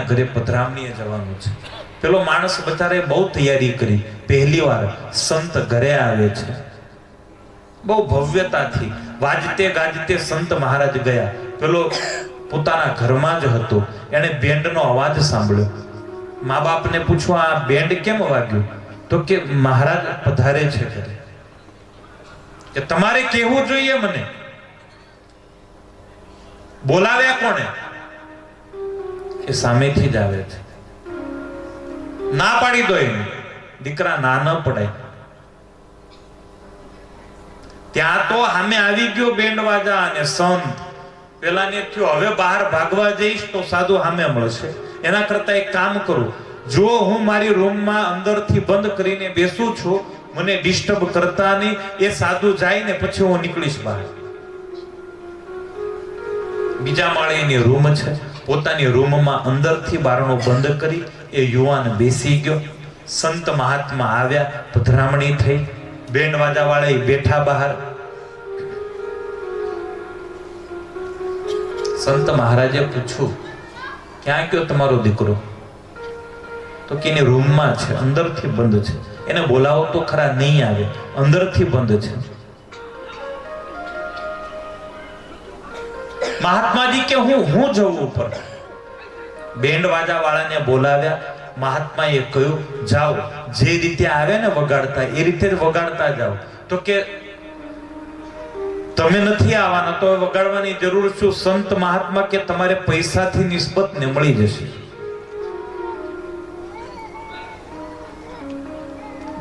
ઘરે પધરામણીએ જવાનું છે. પેલો માણસ બચારે બહુ તૈયારી કરી. પહેલી વાર સંત ઘરે આવે છે. બહુ ભવ્યતાથી વાજતે ગાજતે સંત મહારાજ ગયા. પેલો પોતાના ઘરમાં જ હતો. એણે બેન્ડનો અવાજ સાંભળ્યો. મા બાપને પૂછવા આ બેન્ડ કેમ વાગ્યું? તો કે, મહારાજ પધારે છે ઘરે. કે, તમારે કહેવું જોઈએ મને? બોલાવ્યા કોણે? એ સામેથી જ આવે છે. ના પાડી દો એમ દીકરા ના ન પડે ત્યાં તો સામે આવી ગયો બેન્ડ વાજા અને સંત. પેલાને થયો, હવે બહાર ભાગવા જઈશ તો સાધુ સામે મળશે. એના કરતા એક કામ કરું. જો હું મારી રૂમમાં અંદરથી બંધ કરીને બેસું છું, મને ડિસ્ટર્બ કરતા નહીં. એ સાધુ જાય ને પછી હું નીકળીશ બહાર. બીજા માળે એની રૂમ છે. પોતાની રૂમમાં અંદરથી બારણું બંધ કરી એ યુવાન બેસી ગયો. સંત મહાત્મા આવ્યા, પધરામણી થઈ. બેન વાજા વાળા બેઠા બહાર. સંત મહારાજે પૂછ્યું, ક્યાં ગયો તમારો દીકરો? તો કે એની રૂમમાં છે, અંદરથી બંધ છે. એને બોલાવો તો ખરા નહીં આવે, અંદરથી બંધ છે. મહાત્માજી કે હું હું જવું ઉપર? બેન્ડ વાજા વાળાને બોલાવ્યા. મહાત્માએ કહ્યું, જાઓ, જે રીતે આવે ને વગાડતા, એ રીતે વગાડતા જાઓ. તો કે, તમે નથી આવવાના, તો વગાડવાની જરૂર શું? સંત મહાત્મા કે તમારે પૈસાથી નિસ્બત ને મળી જશે?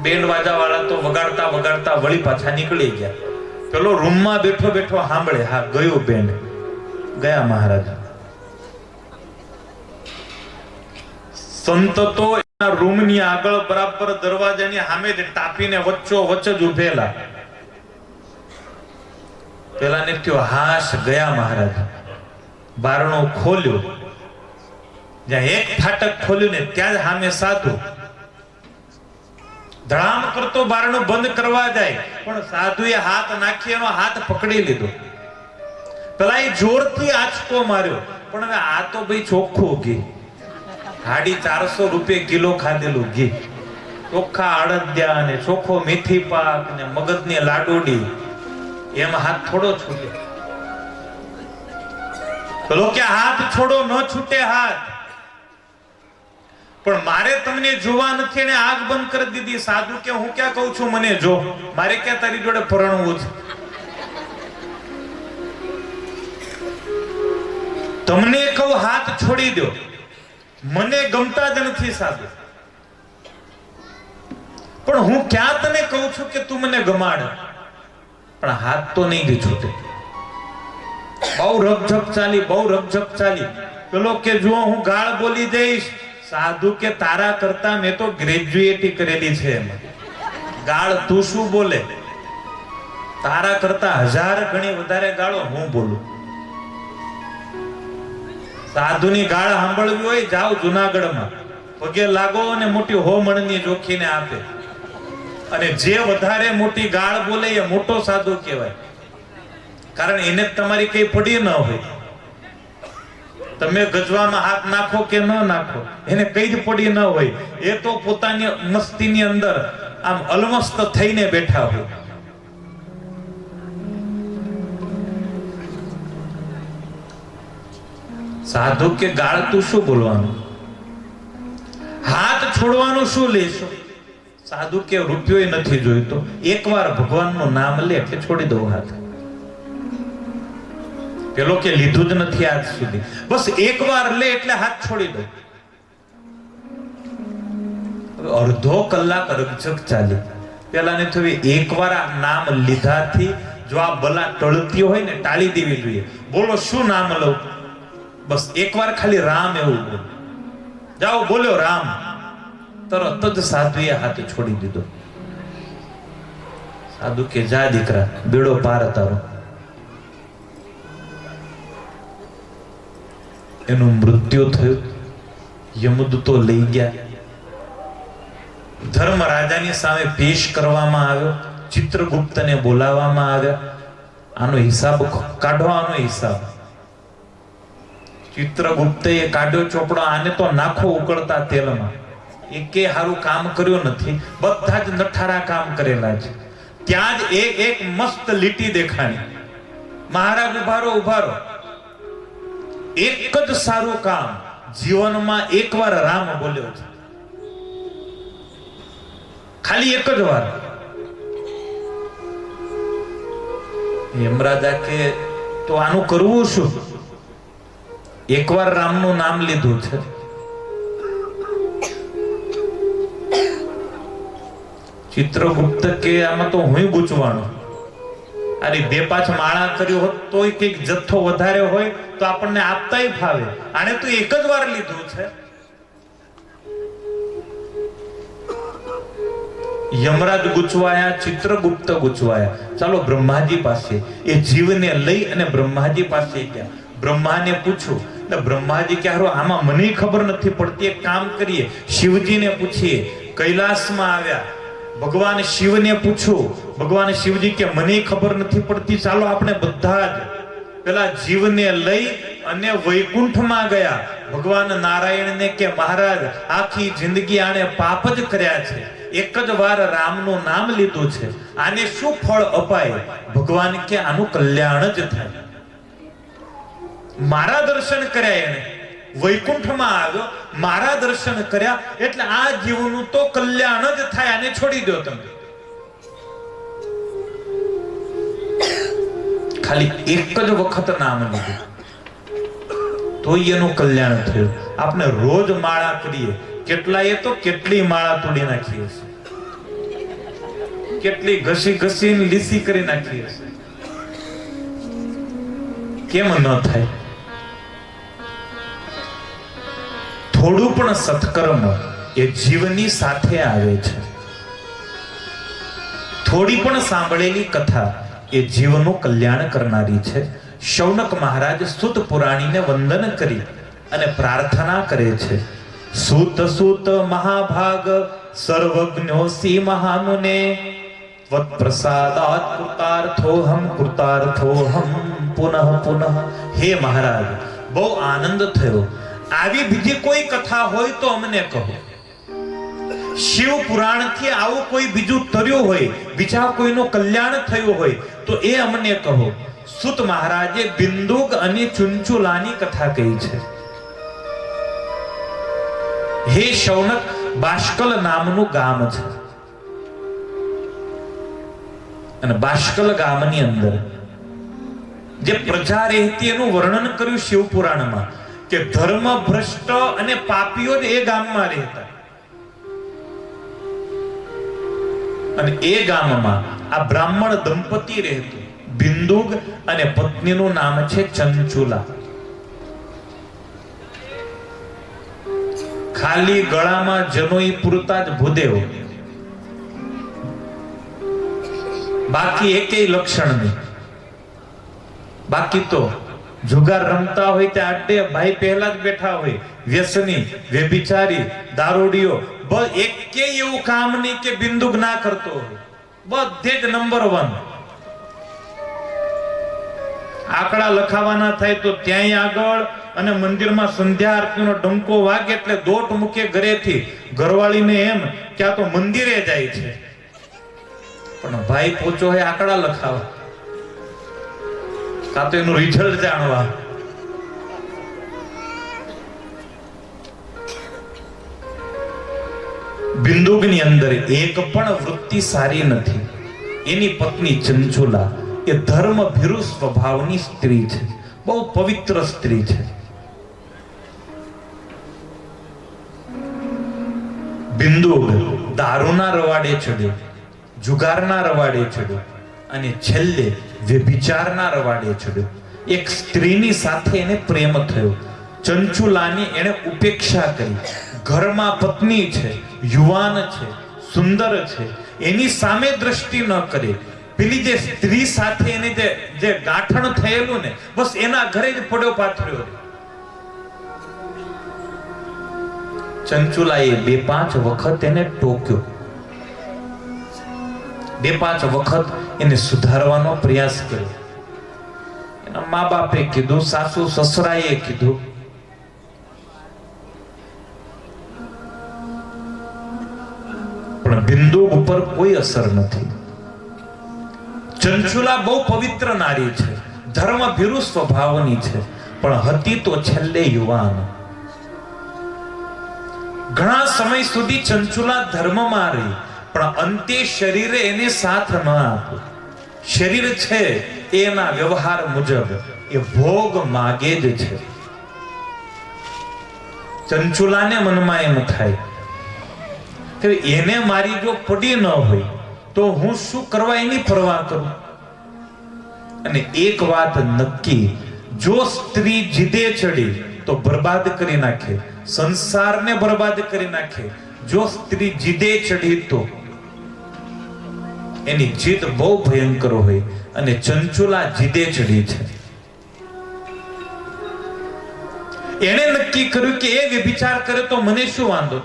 બેન્ડ વાજા વાળા તો વગાડતા વગાડતા વળી પાછા નીકળી ગયા. પેલો રૂમમાં બેઠો બેઠો સાંભળે, હા, ગયો બેન્ડ. ગયા મહારાજ. સંત તો એના રૂમની આગળ બરાબર દરવાજાની સામે જ ટાપીને વચ્ચો વચ્ચ જ ઉભેલા. પેલા ને થયો, હાશ, ગયા મહારાજ. બારણો ખોલ્યો. જ્યાં એક ફાટક ખોલ્યું ને ત્યાં જ સામે સાધુ. ધડામ કરતો બારણું બંધ કરવા જાય, પણ સાધુએ હાથ નાખી એનો હાથ પકડી લીધો. પેલા એ જોરથી આંચકો માર્યો. પણ હવે આ તો ભાઈ ચોખ્ખું ઘી હાડી ચારસો રૂપિયા કિલો ખાધેલું ઘી ચોખ્ખા અડદિયા અને ચોખ્ખો મેથી પાક ને મગજની લાડુડી. એમ હાથ થોડો છૂટે. પેલો કે હાથ છોડો ન છૂટે હાથ. પણ મારે તમને જોવા નથી એને આગ બંધ કરી દીધી. સાધુ કે હું ક્યાં કહું છું મને જો? મારે ક્યાં તારી જોડે પરણવું છે? તમને કહું, હાથ છોડી દો. મને ગમતા જ નથી સાધુ. પણ હું ક્યાં તને કહું છું કે તું મને ગમાડ? પણ હાથ તો નહીં ગઈ છૂટે બહુ રકઝક ચાલી, બહુ રકઝક ચાલી. પેલો કે જો હું ગાળ બોલી જઈશ. સાધુ કે, તારા કરતા મેં તો ગ્રેજ્યુએટી કરેલી છે એમ. ગાળ તું શું બોલે? તારા કરતા હજાર ગણી વધારે ગાળો હું બોલું. સાધુની ગાળ સાંભળવી હોય, જાઓ જુનાગઢમાં. પગે લાગો અને મોટી હોમણની જોખીને આપે. અને જે વધારે મોટી ગાળ બોલે એ મોટો સાધુ કહેવાય. કારણ એને તમારી કઈ પડી ન હોય. તમે ગજવામાં હાથ નાખો કે ન નાખો, એને કઈ જ પડી ન હોય. એ તો પોતાની મસ્તીની અંદર આમ અલમસ્ત થઈને બેઠા હોય. સાધુ કે ગાળ તું શું બોલવાનું? હાથ છોડવાનું શું લેશો? સાધુ કે રૂપિયો નથી જોઈતો. એકવાર ભગવાનનું નામ લે એટલે છોડી દઉં હાથ. પેલો કે લીધું જ નથી આજ સુધી. બસ એકવાર લે એટલે હાથ છોડી દો અડધો કલાક રકઝક ચાલી. પેલા ને થયું એકવાર આ નામ લીધાથી જો આ બલા ટળતી હોય ને ટાળી દેવી જોઈએ. બોલો શું નામ લઉં? બસ એકવાર ખાલી રામ એવું બોલ જાઓ બોલ્યો રામ. તરત જ સાધુએ હાથ છોડી દીધો. સાધુ કે, જા દીકરા, બેડો પાર તારો. એનું મૃત્યુ થયું. યમદૂતો લઈ ગયા. ધર્મ રાજાની સામે પેશ કરવામાં આવ્યો. ચિત્રગુપ્તને બોલાવવામાં આવ્યા. આનો હિસાબ કાઢવાનો હિસાબ. ચિત્રગુપ્તે કાઢ્યો ચોપડો, આને તો નાખો ઉકળતા તેલમાં. એકે હારું કામ કર્યું નથી, બધા જ નઠારા કામ કરેલા છે. ત્યાં જ એક એક મસ્ત લીટી દેખાણી. મહારાજ ઉભારો ઉભારો એક જ સારું કામ જીવનમાં એકવાર રામ બોલ્યો છે. ખાલી એક જ વાર. યમરાજા કે, તો આનું કરવું શું? એકવાર રામનું નામ લીધું છે. ચિત્રગુપ્ત કે આમાં તો હું ગૂંચવાનું. અરે બે પાંચ માળા કર્યો હોત તોય કંઈક જથ્થો વધારે હોય તો આપણને આપતાય ફાવે. આને તો એક જ વાર લીધું છે. યમરાજ ગુચવાયા, ચિત્રગુપ્ત ગુચવાયા. ચાલો બ્રહ્માજી પાસે, એ જીવને લઈ અને બ્રહ્માજી પાસે ગયા. બ્રહ્માને પૂછું. એટલે બ્રહ્માજી કે હારો, આમાં મને ખબર નથી પડતી. એક કામ કરીએ. શિવજીને પૂછીએ. કૈલાસમાં આવ્યા. ભગવાન શિવને પૂછ્યું ભગવાન શિવજી કે, મને ખબર નથી પડતી. ચાલો આપણે બધા જ પેલા જીવને લઈ અને વૈકુંઠમાં ગયા. ભગવાન નારાયણને કે, મહારાજ, આખી જિંદગી આણે પાપ જ કર્યા છે. એક જ વાર રામનું નામ લીધું છે. આને શું ફળ અપાય? ભગવાન કે, આનું કલ્યાણ જ થાય. મારા દર્શન કર્યા એને. વૈકુંઠમાં આવ્યો મારા દર્શન કર્યા. એટલે આ જીવનું તો કલ્યાણ જ થાય, આને છોડી દો તમે. ખાલી એક જ વખત નામ લીધું. તોય એનું કલ્યાણ થયું. આપણે રોજ માળા કરીએ કેટલાએ તો કેટલી માળા તોડી નાખીએ છે કેટલી ઘસી ઘસીને લીસી કરી નાખીએ છે કેમ ન થાય? થોડું પણ સત્કર્મ એ જીવની સાથે આવે છે. થોડી પણ સાંભળેલી કથા એ જીવનું કલ્યાણ કરનારી છે. શૌનક મહારાજ સુત પુરાણીને વંદન કરી અને પ્રાર્થના કરે છે. સુત સુત મહાભાગ સર્વજ્ઞોસી મહામુને ત્વત પ્રસાદાત કૃતાર્થોહમ કૃતાર્થોહમ પુનઃ પુનઃ. હે મહારાજ, બહુ આનંદ થયો. આવી બીજી કોઈ કથા હોય તો અમને કહો. શિવ પુરાણથી આવું કોઈ બીજું તર્યું હોય, બીજા કોઈનું કલ્યાણ થયું હોય, તો એ અમને કહો. સુત મહારાજે બિંદુક અને ચુંચુલાની કથા કહી છે. હે શૌનક, બાષ્કલ નામનું ગામ છે. અને બાષ્કલ ગામની અંદર જે પ્રજા રહેતી એનું વર્ણન કર્યું શિવ પુરાણમાં. કે ધર્મ ભ્રષ્ટ અને પાપીઓ એ ગામમાં રહેતા. અને એ ગામમાં આ બ્રાહ્મણ દંપતી રહેતું. બિંદુગ અને પત્નીનું નામ છે ચંચુલા. ખાલી ગળામાં જનોઈ પૂરતા જ ભૂદેવ. બાકી એકેય લક્ષણ નહીં. બાકી તો જુગાર રમતા હોય તે આડે ભાઈ પહેલા જ બેઠા હોય. વ્યસની, વ્યભિચારી દારૂડીઓ બસ એવું કામ નહીં કે બિંદુક ના કરતો બધે જ નંબર વન આંકડા લખાવાના થાય તો ત્યાંય આગળ અને મંદિરમાં સંધ્યા આરતીનો ડંકો વાગે એટલે દોટ મૂકે ઘરેથી. ઘરવાળીને એમ કે આ તો મંદિરે જાય છે. પણ ભાઈ પોચો હે આંકડા લખાવા. કાં એનું રિઝલ્ટ જાણવા બિંદુકની અંદર એક પણ વૃત્તિ સારી નથી એની પત્ની ચંચુલા એ ધર્મ ભીરુ સ્વભાવની સ્ત્રી છે બહુ પવિત્ર સ્ત્રી છે બિંદુક દારૂના રવાડે ચડ્યો જુગારના રવાડે ચડ્યો અને છેલ્લે વ્યભિચારના રવાડે ચડ્યો. એક સ્ત્રીની સાથે એને પ્રેમ થયો. ચંચુલાની એને ઉપેક્ષા કરી. ઘરમાં પત્ની છે, યુવાન છે, સુંદર છે. એની સામે દ્રષ્ટિ ન કરે. પેલી જે સ્ત્રી સાથે એને જે જે ગાંઠણ થયેલું ને, બસ એના ઘરે જ પડ્યો પાથર્યો. ચંચુલાએ બે પાંચ વખત એને ટોક્યો. બે પાંચ વખત એને સુધારવાનો પ્રયાસ કર્યો. એના મા બાપે કીધું, સાસુ સસરાએ કીધું, પણ બિંદુ ઉપર કોઈ અસર નથી. ચંચુલા બહુ પવિત્ર નારી છે, ધર્મ ભીરુ સ્વભાવની છે, પણ હતી તો છેલ્લે યુવાન. ઘણા સમય સુધી ચંચુલા ધર્મમાં રહી. પણ અંતે શરીરે એને સાથ ન આપ્યો શરીર છે, એના વ્યવહાર મુજબ એ ભોગ માગે જ છે. ચંચુલાને મનમાં એમ થાય એને મારી જો પડી ન હોય, તો હું શું કરવા એની પરવા કરું? અને એક વાત નક્કી, જો સ્ત્રી જીદે ચડી, તો બરબાદ કરી નાખે, સંસારને બરબાદ કરી નાખે. જો સ્ત્રી જીદે ચડી તો એની જીદ બહુ ભયંકર હોય અને ચંચુલા જીદે ચડી છે એને નક્કી કર્યું કે એ વ્યભિચાર કરે તો મને શું વાંધો?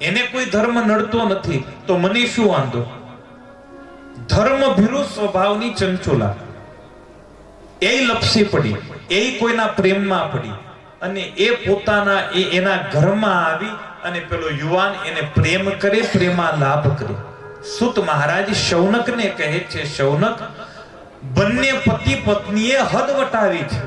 એને કોઈ ધર્મ નડતો નથી, તો મને શું વાંધો? ધર્મ ભીરુ સ્વભાવની ચંચુલા. એ લપસી પડી એ કોઈના પ્રેમમાં પડી અને એ પોતાના એના ઘરમાં આવી અને પેલો યુવાન એને પ્રેમ કરે પ્રેમા લાભ કરે. સુત મહારાજ શૌનકને કહે છે, શૌનક, બંને પતિ પત્નીએ હદ વટાવી છે.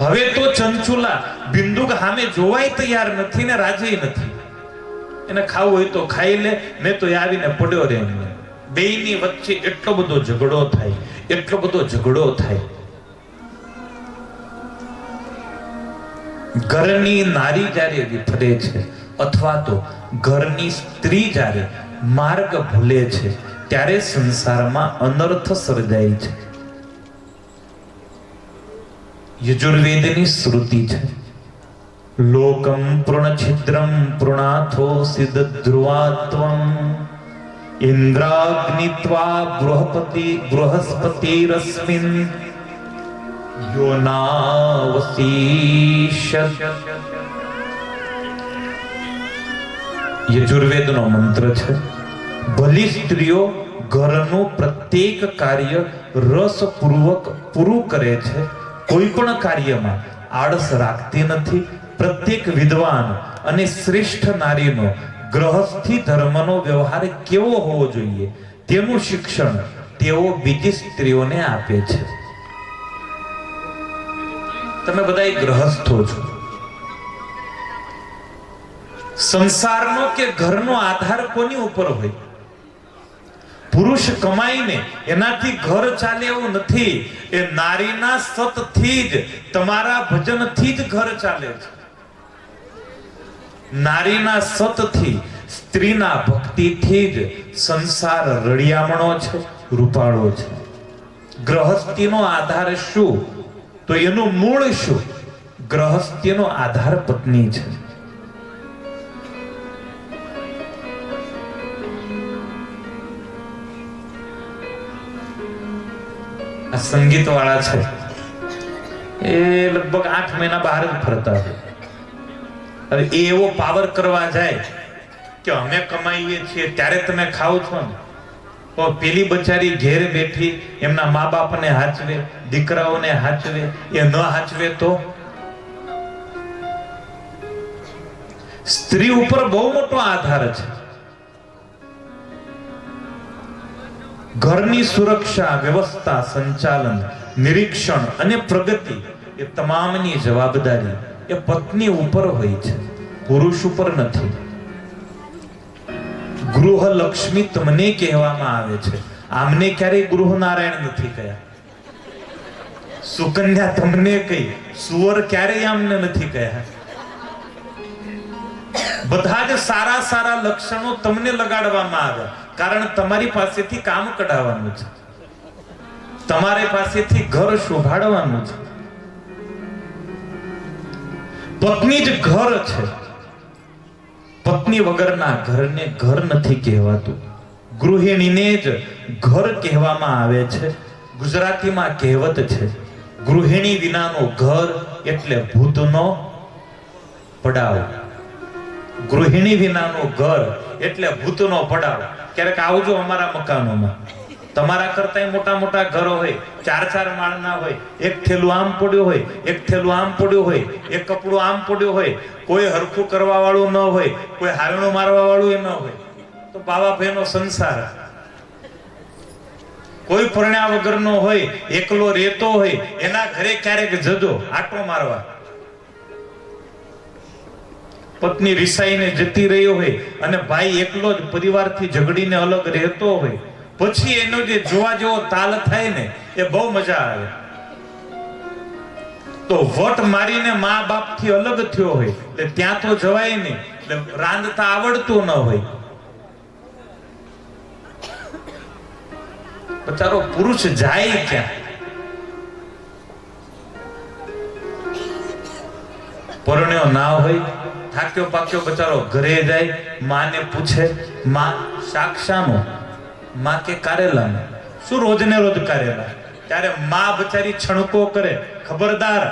હવે તો ચંચુલા બિંદુક સામે જોવાય તૈયાર નથી ને રાજી નથી. એને ખાવું હોય તો ખાઈ લે, મેં તો આવીને પડ્યો રે બેયની વચ્ચે એટલો બધો ઝઘડો થાય, એટલો બધો ઝઘડો થાય. ઘરની નારી જ્યારે વિફરે છે અથવા તો ઘરની સ્ત્રી જ્યારે માર્ગ ભૂલે છે, ત્યારે સંસારમાં અનર્થ સર્જાય છે. યજુર્વેદની શ્રુતિ છે, લોકમ પૃણછિદ્રમ પૃણાથો સિદ્ધ ધ્રુવાત્વમ ઇન્દ્રાગ્નિત્વા બૃહપતિ બૃહસ્પતિરસ્મિન યોનાવશીષત યજુર્વેદનો મંત્ર છે, ભલી સ્ત્રીઓ ઘરનું પ્રત્યેક કાર્ય રસપૂર્વક પૂરું કરે છે. કોઈ પણ કાર્યમાં આળસ રાખતી નથી. પ્રત્યેક વિદ્વાન અને શ્રેષ્ઠ નારીનો ગ્રહસ્થી ધર્મનો વ્યવહાર કેવો હોવો જોઈએ, તેનું શિક્ષણ તેઓ બીજી સ્ત્રીઓને આપે છે. તમે બધા ગ્રહસ્થો છો. સંસારનો કે ઘરનો આધાર કોની ઉપર હોય? પુરુષ કમાઈને એનાથી ઘર ચાલે એવું નથી. એ નારીના સતથી જ, તમારા ભજનથી જ ઘર ચાલે છે. નારીના સતથી, સ્ત્રીના ભક્તિથી જ સંસાર રળિયામણો છે, રૂપાળો છે. ગ્રહસ્થીનો આધાર શું? તો એનું મૂળ શું? ગ્રહસ્થીનો આધાર પત્ની છે. આ સંગીત વાળા છે. એ લગભગ આઠ મહિના બહાર જ ફરતા હોય હવે એવો પાવર કરવા જાય કે અમે કમાઈએ છીએ, ત્યારે તમે ખાઓ છો ને. તો પેલી બચારી ઘેર બેઠી, એમના મા બાપને હાચવે, દીકરાઓને હાચવે, એ ન હાચવે તો? સ્ત્રી ઉપર બહુ મોટો આધાર છે. ઘરની સુરક્ષા, વ્યવસ્થા, સંચાલન, નિરીક્ષણ અને પ્રગતિ એ તમામની જવાબદારી. એ પત્ની ઉપર હોય છે, પુરુષ ઉપર નથી. ગૃહ લક્ષ્મી તમને કહેવામાં આવે છે. આમને ક્યારેય ગૃહ નારાયણ નથી કહ્યા સુકન્યા તમને કહી, સુવર ક્યારેય આમને નથી કહ્યા બધા જ સારા સારા લક્ષણો તમને લગાડવામાં આવ્યા. કારણ તમારી પાસેથી કામ કઢાવવાનું છે. તમારી પાસેથી ઘર શોભાડવાનું છે. પત્ની જ ઘર છે. પત્ની વગરના ઘરને ઘર નથી કહેવાતું. ગૃહિણીને જ ઘર કહેવામાં આવે છે. ગુજરાતીમાં કહેવત છે, ગૃહિણી વિનાનું ઘર એટલે ભૂતનો પડાવ. ગૃહિણી વિનાનું ઘર એટલે ભૂતનો પડાવ. ક્યારેક આવજો અમારા મકાનોમાં. તમારા કરતાંય મોટા મોટા ઘરો હોય, ચાર ચાર માળના હોય, એક થેલું આમ પડ્યું હોય, એક થેલું આમ પડ્યું હોય, એક કપડું આમ પડ્યું હોય, કોઈ હરખું કરવા વાળું ન હોય, કોઈ હારણું મારવા વાળું એ ન હોય. તો બાવાભાઈનો સંસાર. કોઈ પરણ્યા વગરનો હોય, એકલો રહેતો હોય, એના ઘરે ક્યારેક જજો, આટો મારવા. પત્ની રિસાઈને જતી રહ્યો હોય અને ભાઈ એકલો જ પરિવારથી ઝઘડીને અલગ રહેતો હોય. પછી એનો જે જોવા જેવો તાલ થાય ને, એ બહુ મજા આવે. તો વટ મારીને મા બાપથી અલગ થયો હોય, એટલે ત્યાં તો જવાય નહીં, એટલે રાંધતા આવડતું ન હોય. બચારો પુરુષ જાય ક્યાં? પરણ્યો ના હોય થાક્યો, પાક્યો, બચારો, ઘરે જાય, માને પૂછે, માં સાક્ષાનો માં કે કારેલાનો? શું રોજ ને રોજ કારેલા? ત્યારે માં બચારી છણકો કરે. ખબરદાર